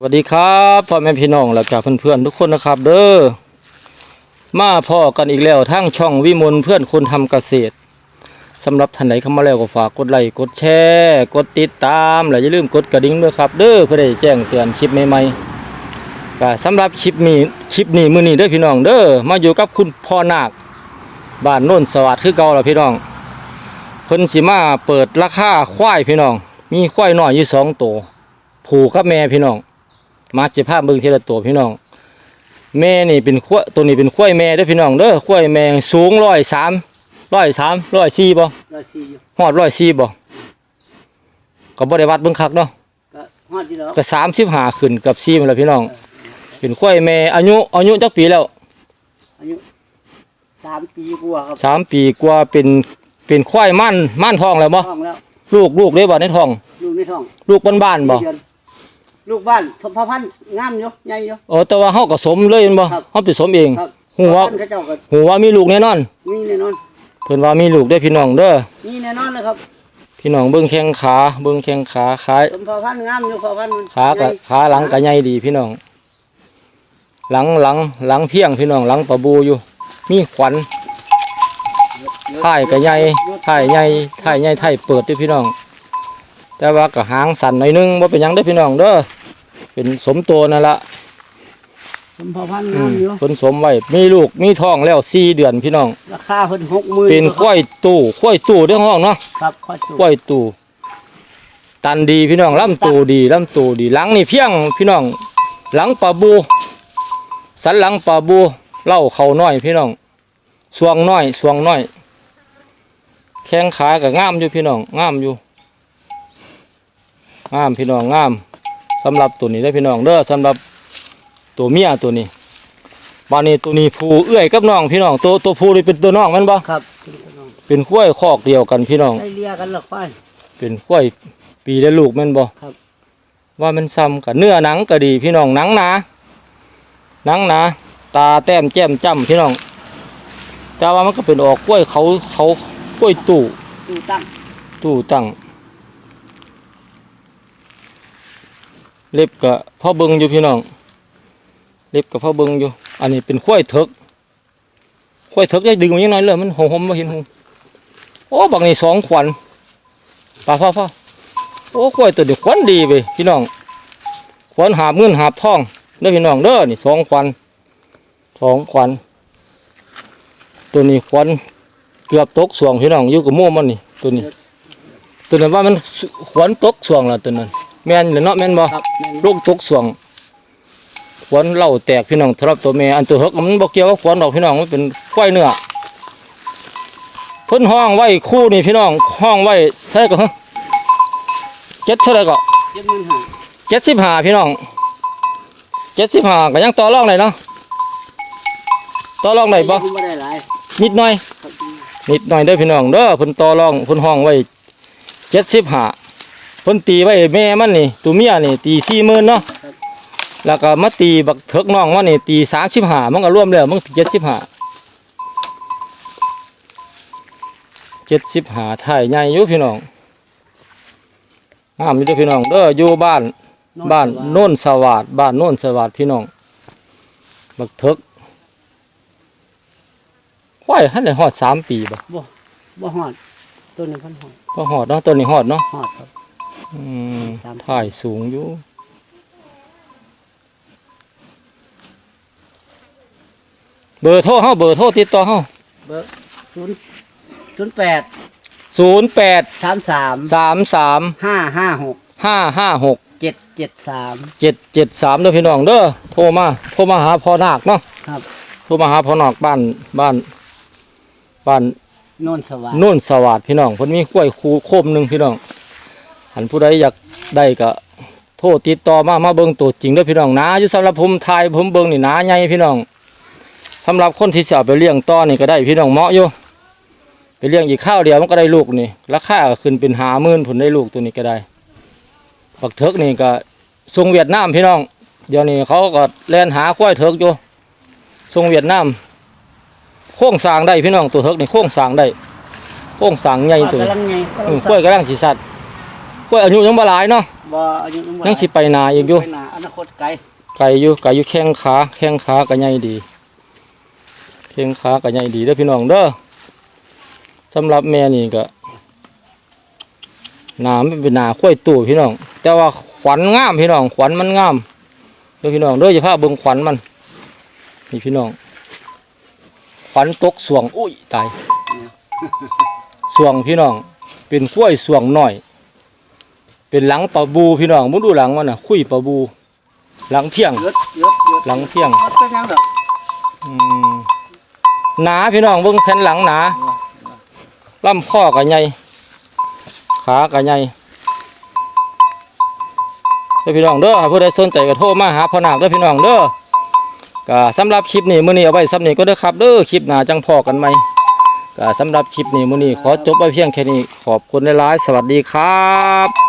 สวัสดีครับพ่อแม่พี่น้องและกับเพื่อนๆทุกคนนะครับ เด้อมาพ่อกันอีกแล้วทั้งช่องวิมลเพื่อนคนทำเกษตรสำหรับท่านไหนเข้ามาแล้วก็ฝากกดไลค์กดแชร์กดติดตามและอย่าลืมกดกระดิ่งด้วยครับ เด้อเพื่อได้แจ้งเตือนคลิปใหม่ๆก็สำหรับคลิปนี้คลิปนี้มื้อนี้เด้อพี่น้องเด้อมาอยู่กับคุณพ่อนาคบ้านโน่นสวัสดิ์คือเก่าแล้วพี่น้องเพิ่นสิมาเปิดราคาควายพี่น้อง มีควายน้อยอยู่สองตัวผูกับแม่พี่น้อง มาสิภาพเบิ่งทีละตัวพี่น้อง แม่นี่เป็นขั้วตัวนี้เป็นขั้วยแม่เด้อพี่น้องเด้อขั้วยแม่สูงร้อยสามร้อยสามร้อยสี่บ่ร้อยสี่อยู่ฮอดร้อยสี่บ่ก็บ่ได้วัดเบิ่งคักเนาะก็ฮอดที่แล้วก็สามสิบห้าขึ้นกับสี่มันละพี่น้อง เป็นขั้วยแม่อายุอายุจักปีแล้วอายุสามปีกว่าครับสามปีกว่าเป็นเป็นควายมั่นมั่นทองแล้วบ่ท้องแล้วลูกลูกได้บ่ในท้องลูกในท้อง ลูกบ้านๆบ่เดือน ลูกบ้านสมภาพันธ์งามอยู่ใหญ่อยู่เออแต่ว่าเฮาก็สมเลยแม่นบ่ครับ เฮาไปสมเองครับหูว่าพ่อพันธุ์เขาเจ้าก็หูว่ามีลูกแน่นอน มีแน่นอน เพิ่นว่ามีลูกได้อพี่น้องเด้อ มีแน่นอนเลยครับ พี่น้องเบิ้งแข้งขา เบิ้งแข้งขาขาสมภาพันธ์งามอยู่พ่อพันธุ์มันขากับใหญ่ขาหลังก็ใหญ่ดีพี่น้อง หลังหลังหลังเพียงพี่น้องหลังปะบูอยู่ มีขวัญท้ายก็ใหญ่ท้ายใหญ่ท้ายใหญ่ท้ายเปิดเด้วยพี่น้อง แต่ว่าก็หางสั่นหน่อยนึงว่าเป็นหยังได้อพี่น้องเด้อ เป็นสมตัวนั่นละสมภาพันธ์อืงามมอยู่เพิ่นสมไว้มีลูกมีท้องแล้วสี่เดือนพี่น้อง ราคาเพิ่นหกหมื่นเป็นข้อยตู้ข้อยตู้เด้อห้องเนาะครับข้อยสูงกล้วยตูตันดีพี่น้องลำตูดีลำตูดีหลังนี่เพียงพี่น้อง หลังปลาบู สันหลังปลาบูเล่าเขาน้อยพี่น้องสวงน้อยสวงน้อย แข้งขากับง่ามอยู่พี่น้องง่ามอยู่ง่ามพี่น้องง่าม สำหรับตัวนี้ได้อพี่น้องเด้อสำหรับตัวเมียตัวนี้บานนี้ตัวนี้ผู้เอื้อยกับน้องพี่น้องตัวตัวผู้นี่เป็นตัวน้องแมันบ่ครับ เป็นข้วยคอกเดียวกันพี่น้องได้เลียกันหรอกควายเป็นกล้วยปีและลูกแม่นบ่ครับ ว่ามันซ้ำกับเนื้อหนังก็ดีพี่น้องหนังหนาหนังหนาตาแต้มแจ่มจ้ำพี่น้องแต่ว่ามันก็เป็นออกกล้วยเขาเขากล้วยตู่ ตูตั้ง ตู่ตั้ง เล็บกับพ่อเบิงอยู่พี่น้อง เล็บกับพ่อเบิงอยู่ อันนี้เป็นกล้วยเถกกล้วยเถกได้ดึงมายังไงเลยมันหอมมาเห็นหงโอ้บักนี่สองขวัญปลาพ่อพ่อโอ้กล้วยตัวเดียวขวัญดีไปพี่น้อง ขวัญหาบเงินหาบทองเด้อพี่น้องเด้อนี่สองขวัญสองขวัญตัวนี้ขวัญเกือบตกสวงพี่น้องอยู่กับม่มันนี่ตัวนี้ ตัวนั้นว่ามันขวัญตกสวงล้วตัวนั้น แม่นหรือเนาะแม่นบ่ครับแม่นลูกตกสวงขวัญเหล่าแตกพี่น้องสำหรับตัวแม่อันตัวเฮกมันบ่เกี่ยวกับขวัญดอกพี่น้องมันเป็นควายเนื้อเพิ่นห้องไว้คู่นี่พี่น้องห้องไว้เท่าไหร่ก็ฮะเจ็ดเท่าไหร่ก็เจ็ดหมื่นห้าเจ็ดสิบห้าพี่น้องเจ็ดสิบห้าก็ยังต่อรองได้เนาะต่อรองได้บ่ยังบ่ได้หลายนิดหน่อย ครับนิดหน่อยเด้อพี่น้องเด้อเพิ่นต่อรองเพิ่นห้องไว้เจ็ดสิบห้าเพิ่นตีไว้แม่มันนี่ตัวเมียนี่ตีสี่หมื่นเนาะแล้วก็มาตีบักเถิกน้องมันนี่ตีสามสิบห้ามันก็รวมแล้วมันเจ็ดสิบห้าเจ็ดสิบห้าถ่ายใหญ่อยู่พี่น้องงามอยู่เด้อพี่น้องเด้ออยู่บ้านบ้านโน่นสวัสดบ้านโน่นสวัสดพี่น้องบักเถิกควายหันได้หอดสามปีบ่บ่ฮอดตัวนี้พันฮอดพอหอดเนาะตัวนี้หอดเนาะฮอดครับอืมสามปี ถ่ายสูงอยู่เบอร์โทรเฮาเบอร์โทรติดต่อเฮาเบอร์ศูนย์ศูนย์แปดศูนย์แปดสามสามสามสามห้าห้าหกห้าห้าหกเจ็ดเจ็ดสามเจ็ดเจ็ดสามเด้อพี่น้องเด้อโทรมาโทรมาหาพ่อนาคเนาะครับโทรมาหาพ่อนาคบ้านบ้านบ้านโน่นสว่างนุ่นสวัสดพี่น้องเพิ่นมีกล้วยคูโคมหนึ่งพี่น้อง หันผู้ใดอยากได้ก็โทรติดต่อมามาเบิ่งตัวจริงเด้อพี่น้องหนาอยู่สำหรับผมทายผมเบิ่งนี่หนาใหญ่พี่น้องสำหรับคนที่จะเอาไปเลี้ยงต่อนี่ก็ได้พี่น้องเหมาะอยู่ไปเลี้ยงอีกข้าวเดียวมันก็ได้ลูกนี่ราคาก็ขึ้นเป็นหาหมื่นผลได้ลูกตัวนี้ก็ได้บักเถิกนี่ก็ส่งเวียดนามพี่น้อง เดี๋ยวนี้เขาก็แล่นหาควายเถิกอยู่ส่งเวียดนามโค้งสร้างได้พี่น้องตัวเถิกนี่โค้งสร้างได้โค้งสร้างใหญ่ตัวกำลังไงอืมกล้วยกระด้างสีสัตว์ กล้วยอายุยังบ่หลายเนาะบบ่อายุบ่ยังสิไปนาอีกอยู่ไปนาอนาคตไกลไก่อยู่ไก่อยู่แข้งขาแข้งขาก็ใหญ่ดีแข้งขาก็ใหญ่ดีเด้อพี่น้องเด้อสำหรับแม่นี่ก็หนามันเป็นหนาข้อยตู่พี่น้อง แต่ว่าขวัญงามพี่น้อง ขวัญมันงามเด้อพี่น้องเด้ออย่าพาเบิ่งขวัญมันนี่พี่น้องขวัญตกสวงอุ้ยตายสวงพี่น้อง เป็นกล้วยสวงหน่อย เป็นหลังปลาบูพี่น้องมึงดูหลังมันน่ะคุยปลาบู หลังเพียงเยอะเยอะเยอะหลังเที่ยงมันเป็นยังดอกอืมหนาพี่น้องเบิ่งแผ่นหลังหนาลำข้อกับใหญ่ขากับใหญ่เด้อพี่น้องเด้อหากผู้ใดสนใจก็โทรมาหาพ่อนาคเด้อพี่น้องเด้อก็สำหรับคลิปนี้มื้อนี้เอาไว้ซ้ำนี้ก็เด้อครับเด้อคลิปหน้าจังพอกันใหม่ก็สำหรับคลิปนี้มื้อนี้ขอจบไว้เพียงแค่นี้ขอบคุณหลายๆสวัสดีครับ